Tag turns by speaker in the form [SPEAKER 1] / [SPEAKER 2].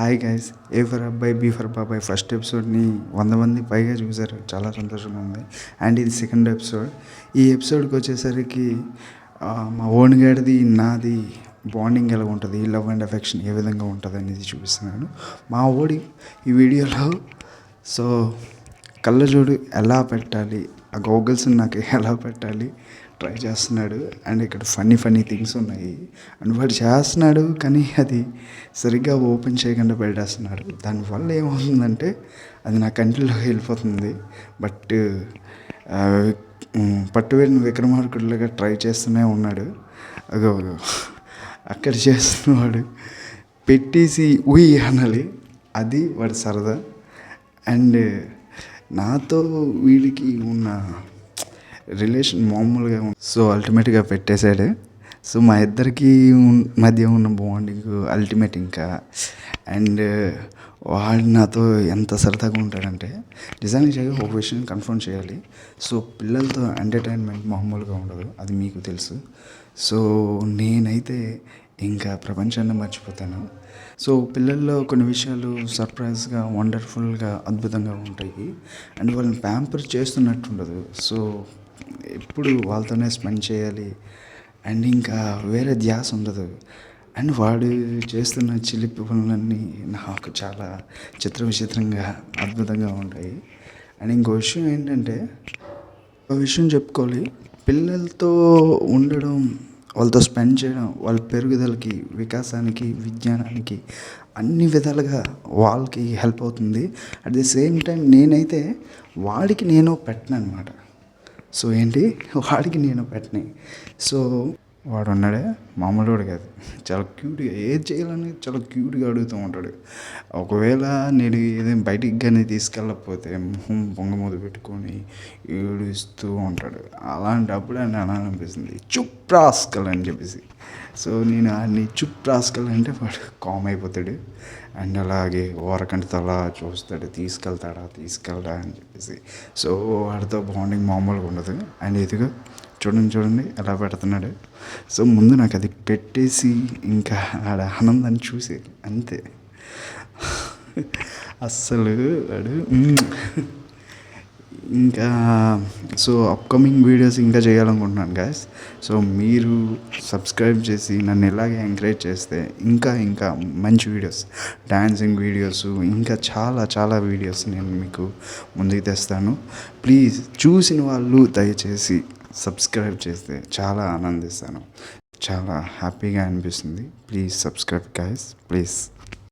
[SPEAKER 1] Hi guys A for అబ్బాయి B for బాబాయ్ first ఎపిసోడ్ని వంద మంది పైగా చూశారు. చాలా సంతోషంగా ఉంది. అండ్ ఇది సెకండ్ ఎపిసోడ్ ఈ ఎపిసోడ్కి వచ్చేసరికి మా ఓన్ గడిది నాది బాండింగ్ ఎలా ఉంటుంది లవ్ అండ్ అఫెక్షన్ ఏ విధంగా ఉంటుంది అనేది చూపిస్తున్నాను. మా ఓడి ఈ వీడియోలో సో కళ్ళజోడు ఎలా పెట్టాలి ఆ గోగల్స్ నాకు ఎలా పెట్టాలి ట్రై చేస్తున్నాడు. అండ్ ఇక్కడ ఫన్నీ ఫన్నీ థింగ్స్ ఉన్నాయి. అండ్ వాడు చేస్తున్నాడు కానీ అది సరిగ్గా ఓపెన్ చేయకుండా పెట్టేస్తున్నాడు దానివల్ల ఏమవుతుందంటే అది నా కంటిలో వెళ్ళిపోతుంది. బట్ పట్టువేడిన విక్రమార్కుడిలాగా ట్రై చేస్తూనే ఉన్నాడు. అగో అక్కడ చేస్తున్నవాడు పెట్టేసి ఉయ్ అనాలి. అది వాడి సరదా. అండ్ నాతో వీడికి ఉన్న రిలేషన్ మామూలుగా ఉంది సో అల్టిమేట్గా పెట్టేశాడు. సో మా ఇద్దరికి మధ్య ఉన్న బాండింగ్ అల్టిమేట్ ఇంకా. అండ్ వాడు నాతో ఎంత సరదాగా ఉంటాడంటే నిజానికి ఒక విషయం కన్ఫర్మ్ చేయాలి. సో పిల్లలతో ఎంటర్టైన్మెంట్ మామూలుగా ఉండదు అది మీకు తెలుసు. సో నేనైతే ఇంకా ప్రపంచాన్ని మర్చిపోతాను. సో పిల్లల్లో కొన్ని విషయాలు సర్ప్రైజ్గా వండర్ఫుల్గా అద్భుతంగా ఉంటాయి. అండ్ వాళ్ళని ప్యాంపర్ చేస్తున్నట్టు ఉండదు. సో ఎప్పుడు వాళ్ళతోనే స్పెండ్ చేయాలి. అండ్ ఇంకా వేరే ధ్యాస ఉండదు. అండ్ వాడు చేస్తున్న చిలిపి పనులన్నీ నాకు చాలా చిత్ర విచిత్రంగా అద్భుతంగా ఉంటాయి. అండ్ ఇంకో విషయం ఏంటంటే ఒక విషయం చెప్పుకోవాలి. పిల్లలతో ఉండడం వాళ్ళతో స్పెండ్ చేయడం వాళ్ళ పెరుగుదలకి వికాసానికి విజ్ఞానానికి అన్ని విధాలుగా వాళ్ళకి హెల్ప్ అవుతుంది. అట్ ది సేమ్ టైం నేనైతే వాడికి నేను పెట్టను అనమాట సో ఏంటి? వాడికి నేను పెట్టని. సో వాడు ఉన్నాడే మామూలు వాడు కాదు. చాలా క్యూట్గా ఏది చేయాలని చాలా క్యూట్గా అడుగుతూ ఉంటాడు. ఒకవేళ నేను ఏదైనా బయటికి కానీ తీసుకెళ్ళకపోతే మొహం పొంగమూత పెట్టుకొని ఏడుస్తూ ఉంటాడు. అలాంటప్పుడు అని అనిపిస్తుంది చుప్ రాస్కల్ అని చెప్పేసి. సో నేను అన్ని చుప్ రాస్కల్ అంటే వాడు కామ్ అయిపోతాడు. అండ్ అలాగే ఓరకంటితో అలా చూస్తాడు. తీసుకెళ్తాడా తీసుకెళ్తా అని చెప్పేసి. సో వాడితో బాండింగ్ మామూలుగా ఉండదు. అండ్ ఎదుగు చూడండి చూడండి ఎలా పెడుతున్నాడు. సో ముందు నాకు అది పెట్టేసి ఇంకా ఆడ ఆనందాన్ని చూసి అంతే. అస్సలు వాడు ఇంకా సో అప్కమింగ్ వీడియోస్ ఇంకా చేయాలనుకుంటున్నాను గాయస్ సో మీరు సబ్స్క్రైబ్ చేసి నన్ను ఇలాగే ఎంకరేజ్ చేస్తే ఇంకా ఇంకా మంచి వీడియోస్ డ్యాన్సింగ్ వీడియోస్ ఇంకా చాలా చాలా వీడియోస్ నేను మీకు ముందుకు తెస్తాను. ప్లీజ్ చూసిన వాళ్ళు దయచేసి సబ్స్క్రైబ్ చేస్తే చాలా ఆనందిస్తాను. చాలా హ్యాపీగా అనిపిస్తుంది. Please subscribe guys please.